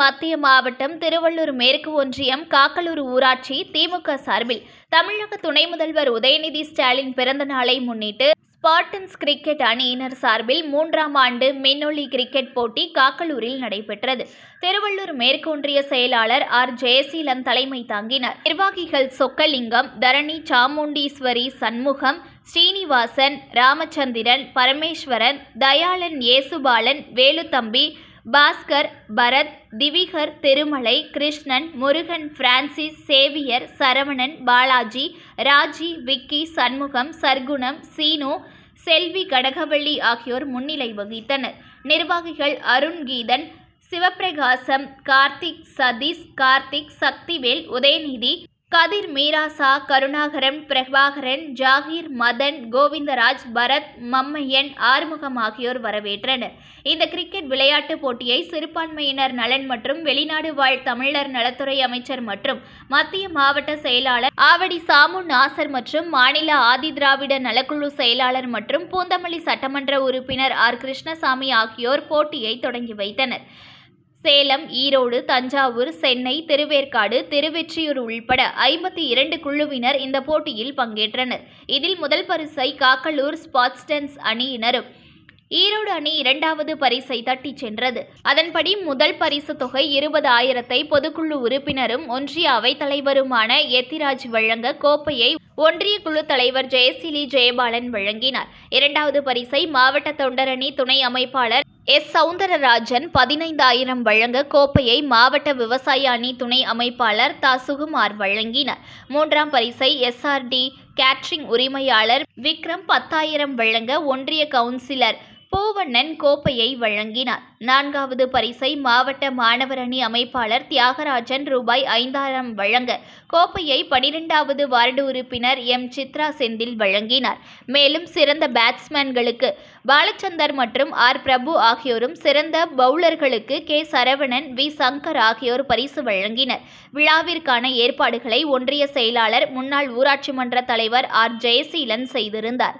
மத்திய மாவட்டம் திருவள்ளூர் மேற்கு ஒன்றியம் காக்கலூர் ஊராட்சி திமுக சார்பில் தமிழக துணை முதல்வர் உதயநிதி ஸ்டாலின் பிறந்த நாளை முன்னிட்டு ஸ்பார்டன்ஸ் கிரிக்கெட் அணியினர் சார்பில் மூன்றாம் ஆண்டு மின்னொலி கிரிக்கெட் போட்டி காக்கலூரில் நடைபெற்றது. திருவள்ளூர் மேற்கு ஒன்றிய செயலாளர் ஆர். ஜெயசீலன் தலைமை தாங்கினார். நிர்வாகிகள் சொக்கலிங்கம் தரணி சாமுண்டீஸ்வரி சண்முகம் ஸ்ரீனிவாசன் ராமச்சந்திரன் பரமேஸ்வரன் தயாளன் ஏசுபாலன் வேலுத்தம்பி பாஸ்கர் பரத் திவிகர் திருமலை கிருஷ்ணன் முருகன் பிரான்சிஸ் சேவியர் சரவணன் பாலாஜி ராஜி விக்கி சண்முகம் சர்க்குணம் சீனு செல்வி கடகவள்ளி ஆகியோர் முன்னிலை வகித்தனர். நிர்வாகிகள் அருண்கீதன் சிவப்பிரகாசம் கார்த்திக் சதீஷ் கார்த்திக் சக்திவேல் உதயநிதி கதிர் மீராசா கருணாகரன் பிரபாகரன் ஜாகீர் மதன் கோவிந்தராஜ் பரத் மம்மையன் ஆறுமுகம் ஆகியோர் வரவேற்றனர். இந்த கிரிக்கெட் விளையாட்டுப் போட்டியை சிறுபான்மையினர் நலன் மற்றும் வெளிநாடு வாழ் தமிழர் நலத்துறை அமைச்சர் மற்றும் மத்திய மாவட்ட செயலாளர் ஆவடி சாமு நாசர் மற்றும் மாநில ஆதிதிராவிட நலக்குழு செயலாளர் மற்றும் பூந்தமல்லி சட்டமன்ற உறுப்பினர் ஆர். கிருஷ்ணசாமி ஆகியோர் போட்டியை தொடங்கி வைத்தனர். சேலம் ஈரோடு தஞ்சாவூர் சென்னை திருவேற்காடு திருவெற்றியூர் உள்பட ஐம்பத்தி இரண்டு குழுவினர் இந்த போட்டியில் பங்கேற்றனர். இதில் முதல் பரிசை காக்கலூர் ஸ்பாட்ஸ்டன்ஸ் அணியினரும் ஈரோடு அணி இரண்டாவது பரிசை தட்டிச் சென்றது. அதன்படி முதல் பரிசு தொகை இருபது ஆயிரத்தை பொதுக்குழு உறுப்பினரும் ஒன்றிய அவைத்தலைவருமான எத்திராஜ் வழங்க கோப்பையை ஒன்றிய குழு தலைவர் ஜெயசிலி ஜெயபாலன் வழங்கினார். இரண்டாவது பரிசை மாவட்ட தொண்டரணி துணை அமைப்பாளர் எஸ். சவுந்தரராஜன் பதினைந்தாயிரம் வழங்க கோப்பையை மாவட்ட விவசாய அணி துணை அமைப்பாளர் த சுகுமார் வழங்கினார். மூன்றாம் பரிசை எஸ்ஆர்டி கேட்ரிங் உரிமையாளர் விக்ரம் பத்தாயிரம் வழங்க ஒன்றிய கவுன்சிலர் பூவண்ணன் கோப்பையை வழங்கினார். நான்காவது பரிசை மாவட்ட மாணவர் அணி அமைப்பாளர் தியாகராஜன் ரூபாய் ஐந்தாயிரம் வழங்க கோப்பையை பனிரெண்டாவது வார்டு உறுப்பினர் எம். சித்ரா செந்தில் வழங்கினார். மேலும் சிறந்த பேட்ஸ்மேன்களுக்கு பாலச்சந்தர் மற்றும் ஆர். பிரபு ஆகியோரும் சிறந்த பவுலர்களுக்கு கே. சரவணன் வி. சங்கர் ஆகியோர் பரிசு வழங்கினர். விழாவிற்கான ஏற்பாடுகளை ஒன்றிய செயலாளர் முன்னாள் ஊராட்சி மன்ற தலைவர் ஆர். ஜெயசீலன் செய்திருந்தார்.